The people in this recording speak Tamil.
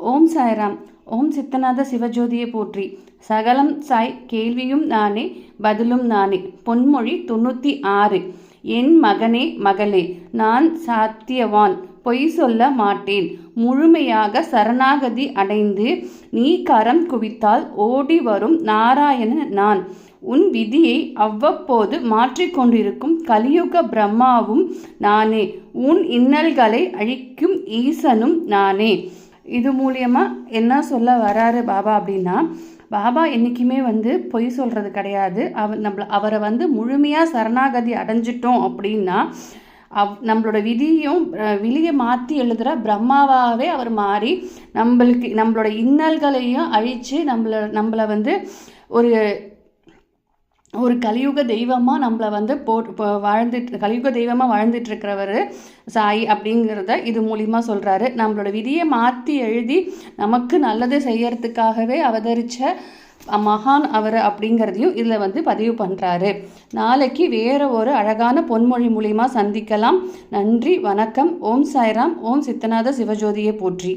ஓம் சாய்ராம். ஓம் சித்தநாத சிவஜோதியை போற்றி. சகலம் சாய் கேள்வியும் நானே பதிலும் நானே. பொன்மொழி தொண்ணூற்றி ஆறு. என் மகனே மகளே நான் சாத்தியவான். பொய் சொல்ல மாட்டேன். முழுமையாக சரணாகதி அடைந்து நீ கரம் குவித்தால் ஓடி வரும் நாராயண நான். உன் விதியை அவ்வப்போது மாற்றிக்கொண்டிருக்கும் கலியுக பிரம்மாவும் நானே. உன் இன்னல்களை அழிக்கும் ஈசனும் நானே. இது மூலியமாக என்ன சொல்ல வராரு பாபா அப்படின்னா பாபா என்றைக்குமே வந்து பொய் சொல்கிறது கிடையாது. அவர் நம்மள அவரை வந்து முழுமையாக சரணாகதி அடைஞ்சிட்டோம் அப்படின்னா அவ் நம்மளோட விதியும் அஹ், விதியை மாற்றி எழுதுகிற பிரம்மாவாகவே அவர் மாறி நம்மளுக்கு நம்மளோட இன்னல்களையும் அழித்து நம்மள நம்மளை வந்து ஒரு ஒரு கலியுக தெய்வமாக நம்மளை வந்து போட் இப்போ வாழ்ந்துட்டு கலியுக தெய்வமாக வாழ்ந்துட்டுருக்கிறவர் சாய் அப்படிங்கிறத இது மூலிமா சொல்கிறாரு நம்மளோட விதியை மாற்றி எழுதி நமக்கு நல்லது செய்யறதுக்காகவே அவதரித்த மகான் அவர் அப்படிங்கிறதையும் இதில் வந்து பதிவு பண்ணுறாரு நாளைக்கு வேறு ஒரு அழகான பொன்மொழி மூலிமா சந்திக்கலாம். நன்றி வணக்கம். ஓம் சாய்ராம். ஓம் சித்தநாத சிவஜோதியை போற்றி.